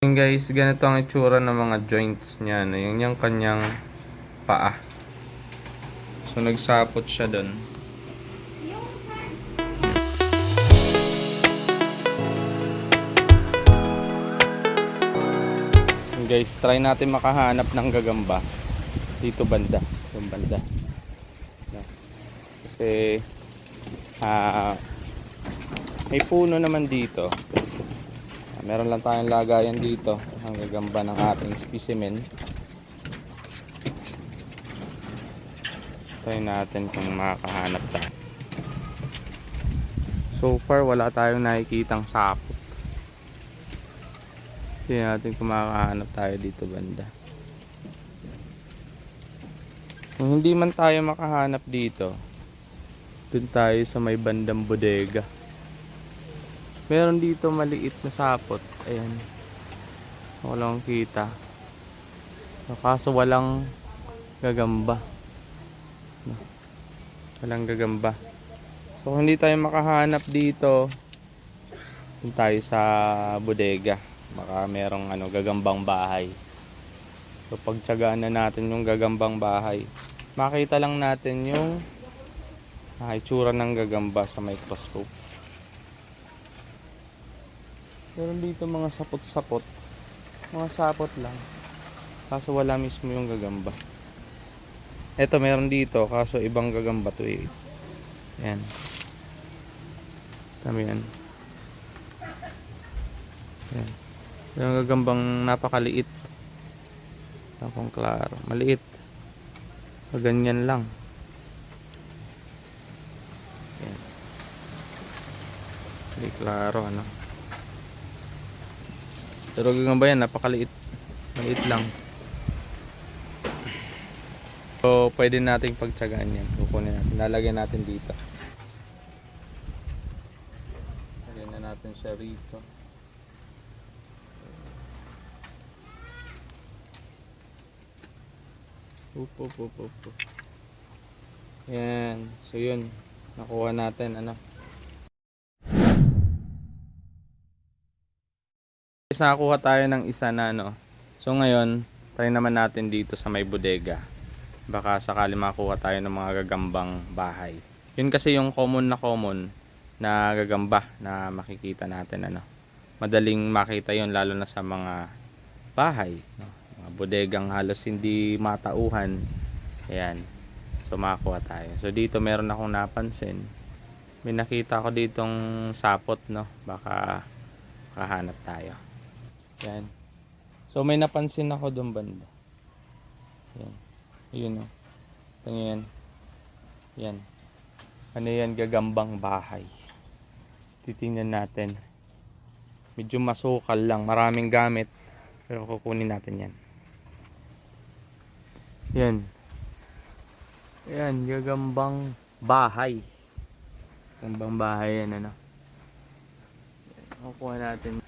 Yun guys, ganito ang itsura ng mga joints niya. No? Yung yung kanyang paa. So nagsapot siya doon. Guys, try natin makahanap ng gagamba dito banda. Yung banda. Kasi ah may puno naman dito. Meron lang tayong lagayan dito ang gagamba ng ating specimen. Try natin kung makakahanap tayo. So far wala tayong nakikitang sapot. Tingnan natin kung makakahanap tayo dito banda. Kung hindi man tayo makahanap dito, dun tayo sa may bandang bodega. Meron dito maliit na sapot. Ayan. Walang kita. So, Kaso walang gagamba. Walang gagamba. So kung hindi tayo makahanap dito, dun tayo sa bodega. Baka merong ano, gagambang bahay. So pagtsagaan na natin yung gagambang bahay. Makita lang natin yung ah, itsura ng gagamba sa microscope. Meron dito mga sapot-sapot. Mga sapot lang. Kaso wala mismo yung gagamba. Eto meron dito, kaso ibang gagamba to eh. Yan. Tama yan. Yan. Yung gagambang napakaliit. Akong klaro. Maliit. Ganyan lang. Yan. Hindi klaro ano. Pero gagamba yan, napakaliit. Maliit lang. So, pwede nating pagtsagaan yan. Kukunin natin. Lalagyan natin dito. Lagyan na natin siya rito. Up, up, up, up, up. Yan. So, yun. Nakuha natin, ano. Guys, nakakuha tayo ng isa na, ano. So, ngayon, try naman natin dito sa may bodega. Baka sakali makuha tayo ng mga gagambang bahay. Yun kasi yung common na common na gagamba na makikita natin, ano. Madaling makita yun lalo na sa mga bahay. No? Mga bodegang halos hindi matauhan. Ayan. So makakuha tayo. So dito meron akong napansin. May nakita ko ditong sapot, no? Baka kahanap tayo. Yan. So may napansin ako doon banda. Yan. Yun o. Ito yan. Yan. Ano yan? Gagambang bahay. Titingnan natin. Medyo masukal lang. Maraming gamit. Pero kukunin natin yan. Yan. Yan. Gagambang bahay. Gagambang bahay yan ano. Kukuha natin.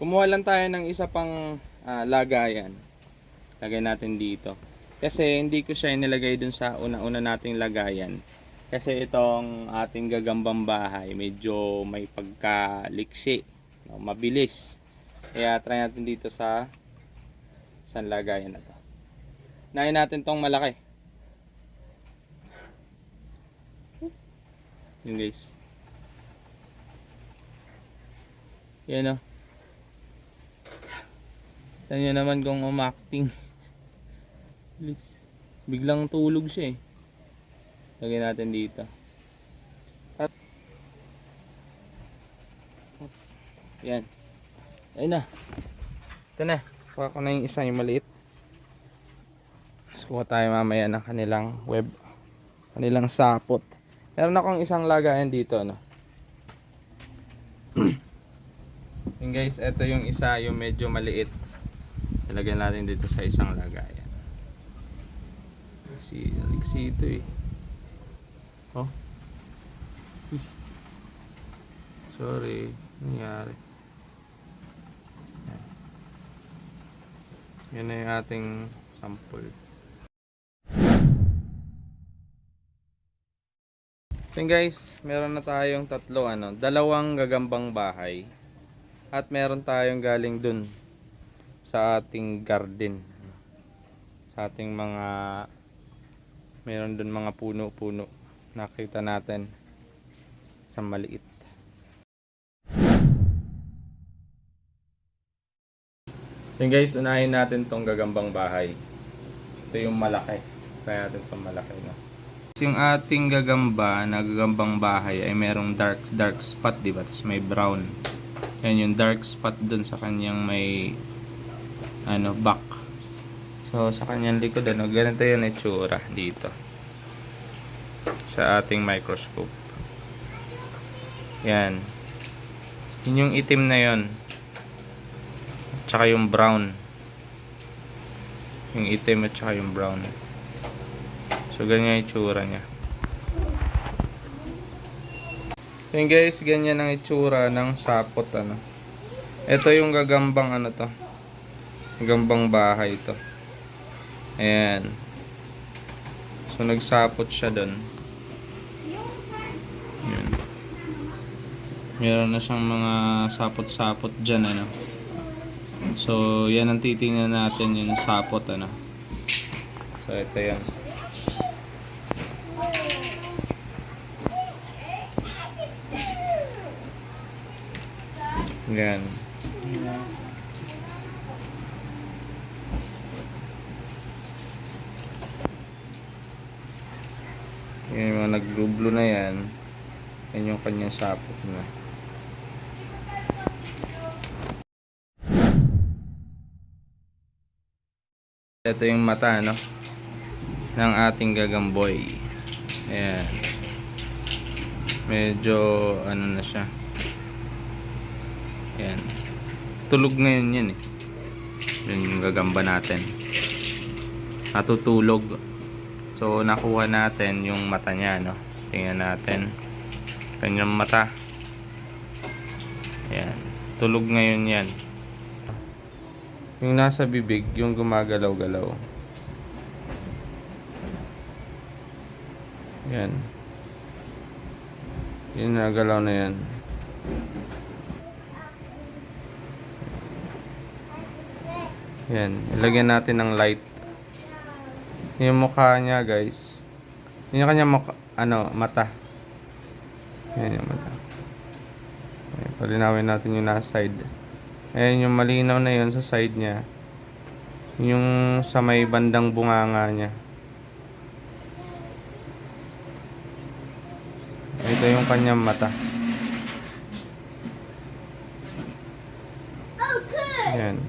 Kumuha lang tayo ng isa pang ah, lagayan. Lagay natin dito. Kasi hindi ko siya inilagay dun sa una-una nating lagayan. Kasi itong ating gagambang bahay, medyo may pagkaliksi. No, mabilis. Kaya try natin dito sa sa lagayan na to. Nahin natin tong malaki. Yun guys. Yan o. Tignan nyo naman kung umakting. Biglang tulog siya eh. Lagyan natin dito. At, yan. Ayun na. Ito na. Kuha ko na yung isa yung maliit. Tapos tayo mamaya ng kanilang web. Kanilang sapot. Meron akong isang lagayan dito. No? Yung guys, ito yung isa, yung medyo maliit. Ilagyan natin dito sa isang lagayan. Si Alexi ito eh. Oh. Uy. Sorry. Nangyari. Yan. Na yung ating sample. So guys, meron na tayong tatlo ano, dalawang gagambang bahay. At meron tayong galing dun sa ating garden. Sa ating mga meron dun mga puno-puno. Nakita natin sa maliit. Yun guys, unahin natin tong gagambang bahay. Ito yung malaki. Kaya natin itong malaki. No? Yung ating gagamba na gagambang bahay ay merong dark dark spot, di ba? Tapos may brown. Yan yung dark spot dun sa kanyang may ano, back. So, sa kanyang likod, ano, ganito yung itsura dito. Sa ating microscope. Yan. Yun yung itim na yon Tsaka yung brown. Yung itim at tsaka yung brown. So, ganyan yung itsura niya. Yun guys, ganyan ang itsura ng sapot ano. Ito yung gagambang ano to. Gagambang bahay to. Ayan. So nagsapot siya doon. Yun. Meron na siyang mga sapot-sapot dyan ano. So yan ang titingnan natin yung sapot ano. So ito yan. Yan. Naglublo na yan. Yan yung kanyang sapot na. Ito yung mata, no? Ng ating gagamboy. Ayan. Medyo, ano na siya. Ayan. Tulog ngayon yan eh. Yun yung gagamba natin. Natutulog. So, nakuha natin yung mata niya, no? Tingnan natin. Kanyang mata. Ayan. Tulog ngayon yan. Yung nasa bibig, yung gumagalaw-galaw. Yan. Yung nagalaw na yan. Yan. Ilagyan natin ng light. Yung mukha niya, guys. Yun yung kanya mukha, ano, mata. Yan yung mata. Ayan, palinawin natin yung nasa side. Ayan yung malinaw na yun sa side niya. Yung sa may bandang bunganga niya. Ito yung kanyang mata. Yan.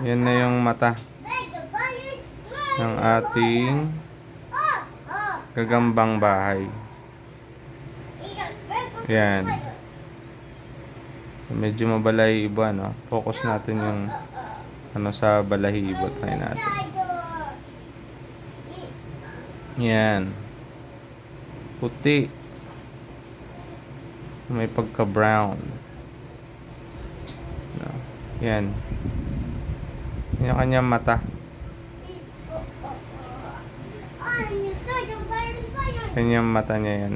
Yan na yung mata ng ating gagambang bahay. Yan. Medyo mabalahibo ano. Focus natin yung ano sa balahibo. Try natin. Yan. Puti. May pagka-brown. Yan. Yan kanyang mata. Kanyang mata niya yan.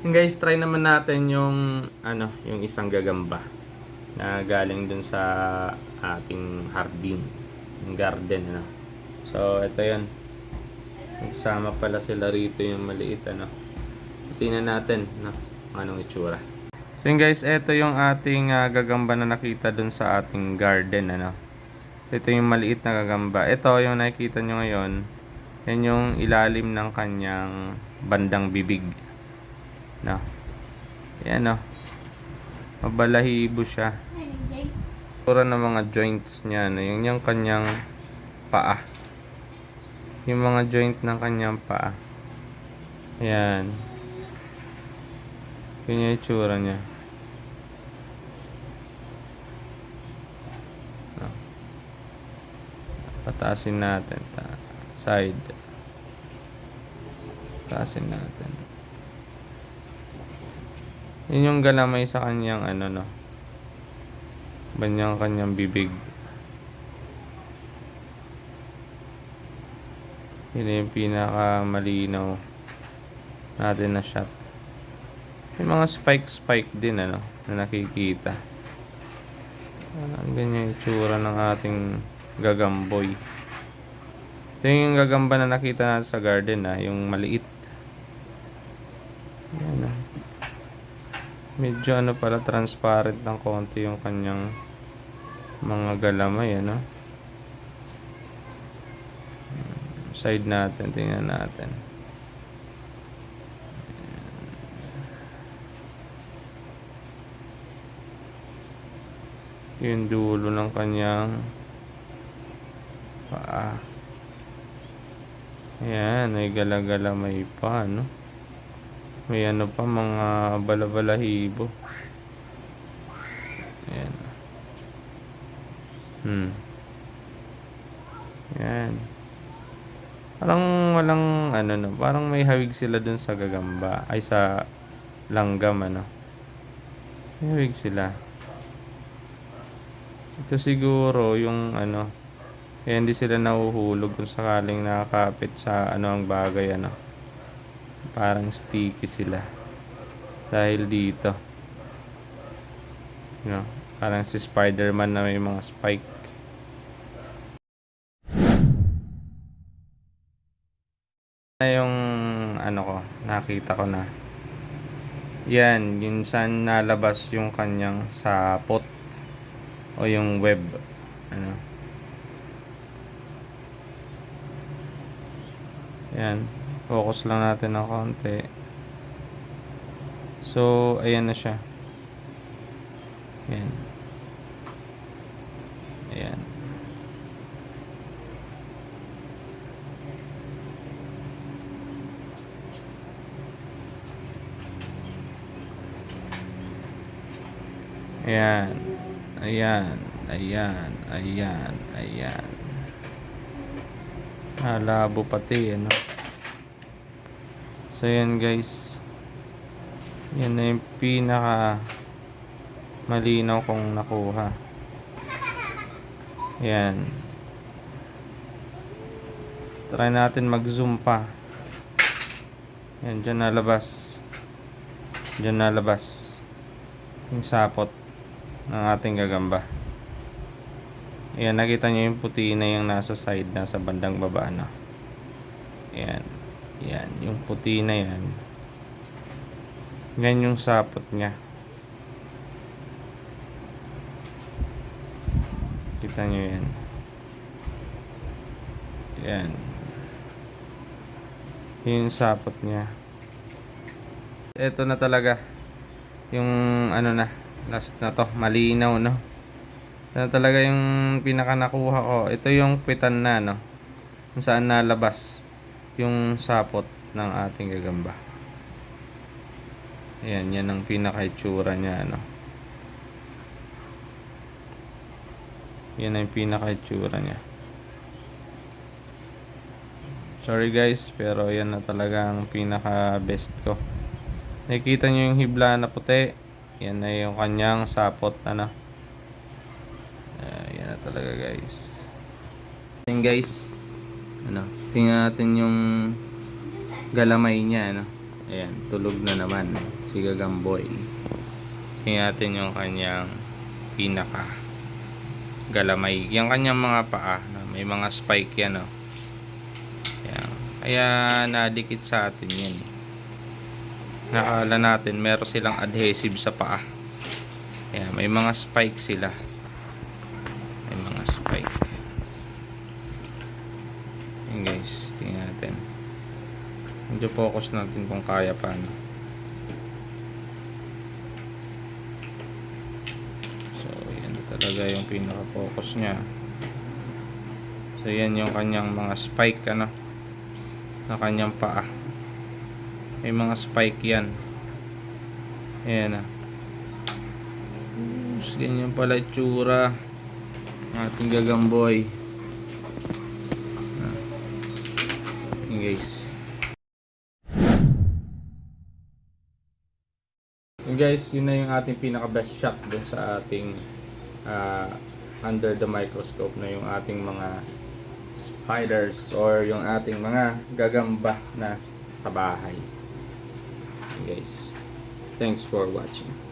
Yung guys, try naman natin yung ano, yung isang gagamba na galing dun sa ating hardin, yung garden ano. So, ito 'yan. Nagsama pala sila rito yung maliit ano. Tingnan natin no, anong itsura. So yun guys, ito yung ating ah, gagamba na nakita dun sa ating garden ano. Ito yung maliit na gagamba. Ito yung nakikita nyo ngayon. Yan yung ilalim ng kanyang bandang bibig. No. Yan no. Mabalahibo siya. Pura ng mga joints niya. No? Yung yung kanyang paa. Yung mga joint ng kanyang paa. Yan. Yun yung itsura niya. Pataasin natin. Ta side. Pataasin natin. Yun yung galamay sa kanyang ano no. Banyang kanyang bibig. Yun yung pinaka malinaw natin na shot. May mga spike-spike din ano, na nakikita. Ah, ganyan yung tsura ng ating gagamboy. Ito yung gagamba na nakita natin sa garden ah, yung maliit. Yan ah. Medyo ano pala transparent ng konti yung kanyang mga galamay ano. Side natin, tingnan natin. yung dulo ng kanyang paa. Ayan, may gala-gala may pa, no? May ano pa, mga balabalahibo. Ayan. Hmm. Ayan. Parang walang, ano no, parang may hawig sila dun sa gagamba. Ay, sa langgam, ano. May hawig sila. Ito siguro yung ano, kaya hindi sila nahuhulog kung sakaling nakakapit sa ano ang bagay ano. Parang sticky sila. Dahil dito. You know, parang si Spider-Man na may mga spike. Na yung ano ko, nakita ko na. Yan, yun saan nalabas yung kanyang sapot o yung web ano yan. Focus lang natin ng konti. So ayan na siya. Yan. Ayan. Ayan. Ayan, ayan, ayan, ayan. Malabo pati, ano. So, yan guys. Yan na yung pinaka malinaw kong nakuha. Yan. Try natin mag-zoom pa. Yan, dyan nalabas. Dyan nalabas. Yung sapot ng ating gagamba. Ayan, nakita niyo yung puti na yung nasa side, nasa bandang baba, no? Ayan. Ayan, yung puti na yan. Yan yung sapot niya. Kita niyo yan. Ayan. Yun yung sapot niya. Ito na talaga. Yung ano na, last na to malinaw no ito talaga yung pinaka nakuha ko ito yung pitan na no kung saan nalabas yung sapot ng ating gagamba ayan yan ang pinaka itsura niya no yan ang pinaka itsura niya sorry guys pero yan na talaga ang pinaka best ko nakikita nyo yung hibla na puti yan na yung kanyang sapot ano. Uh, yan na talaga guys. Yan guys. Ano, tingnan natin yung galamay niya ano. Ayan, tulog na naman si Gagamboy. Tingnan natin yung kanyang pinaka galamay. Yung kanyang mga paa, no? may mga spike yan, no? Ayan. Kaya nadikit sa atin yan. Eh nakala natin meron silang adhesive sa paa Ayan, may mga spike sila may mga spike Ayan guys tingnan natin medyo focus natin kung kaya pa no? so yan talaga yung pinaka focus nya so yan yung kanyang mga spike ano? Na kanyang paa. May mga spike yan. Ayan Oops, ganyan pala itsura ating gagamboy. Ah. Guys Ayan, guys yun na yung ating pinaka best shot dun sa ating ah, under the microscope na yung ating mga spiders or yung ating mga gagamba na sa bahay guys Thanks for watching.